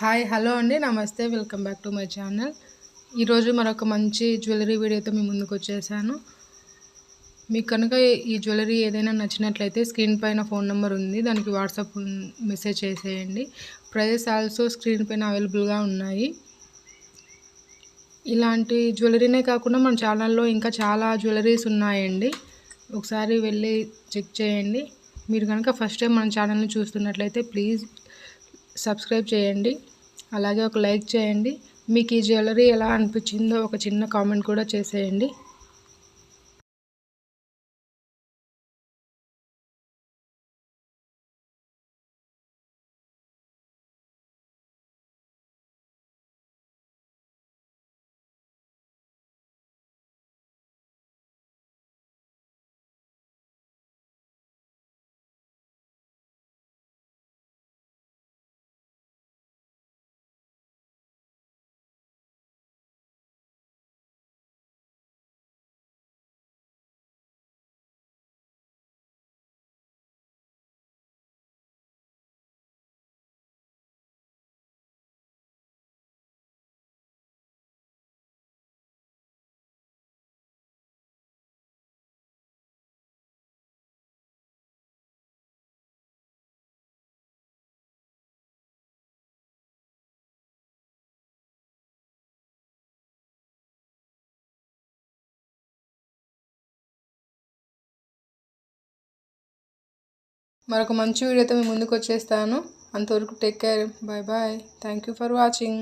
Hi hello అండి. నమస్తే. Welcome back to my channel. ఈరోజు మరొక మంచి జ్యువెలరీ వీడియోతో మీ ముందుకు వచ్చేసాను. మీకు కనుక ఈ జ్యువెలరీ ఏదైనా నచ్చినట్లయితే స్క్రీన్ పైన ఫోన్ నెంబర్ ఉంది. దానికి వాట్సాప్ మెసేజ్ చేసేయండి. ప్రైజెస్ ఆల్సో స్క్రీన్ పైన అవైలబుల్గా ఉన్నాయి. ఇలాంటి జ్యువెలరీనే కాకుండా మన ఛానల్లో ఇంకా చాలా జ్యువెలరీస్ ఉన్నాయండి. ఒకసారి వెళ్ళి చెక్ చేయండి. మీరు కనుక ఫస్ట్ టైం మన ఛానల్ని చూస్తున్నట్లయితే ప్లీజ్ సబ్స్క్రైబ్ చేయండి. అలాగే ఒక లైక్ చేయండి. మీకు ఈ జ్యువెలరీ ఎలా అనిపించిందో ఒక చిన్న కామెంట్ కూడా చేసేయండి. మరొక మంచి వీడియోతో మీ ముందుకు వచ్చేస్తాను అంతవరకు take care bye bye thank you for watching